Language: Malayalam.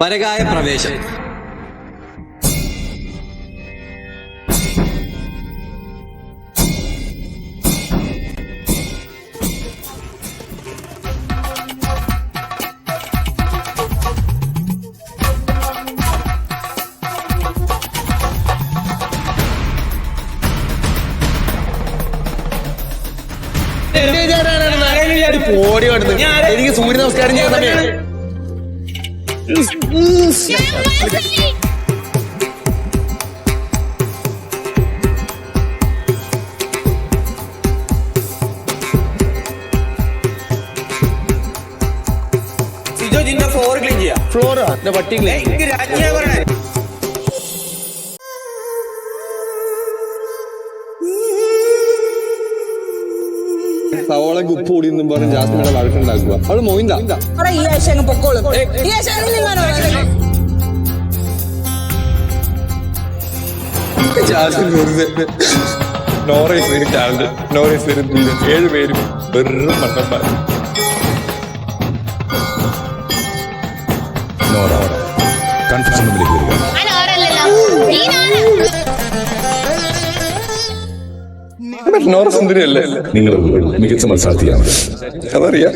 പരകായ പ്രവേശം. എനിക്ക് സൂര്യ നമസ്കാരം ചെയ്യാൻ സമയം. ഫ്ലോറാ പട്ടി ക്ലീൻ രാജ്ഞിയാ പറയണേ സവോള ഉപ്പ് കൂടി എന്നും പറഞ്ഞ് ജാസ്മിയുടെ വഴക്കുണ്ടാക്കുക അവൾ മൊയിന്താ അവിടെ ഈ ആഴ്ച അങ്ങ് പൊക്കോളും. ഈ ആഴ്ച അങ്ങ് നിന്നാണോ ജാസ്മിൻ വെറുതെ നോറേസ് വെരി ടാലന്റ് നോറേസ് വെരി ബ്രില്യൻ ഏഴ് പേരും വെറും നോറ നോറ സുന്ദരിയല്ലേ നിങ്ങൾ മികച്ച മത്സരാർത്ഥിയാണ് അതറിയാം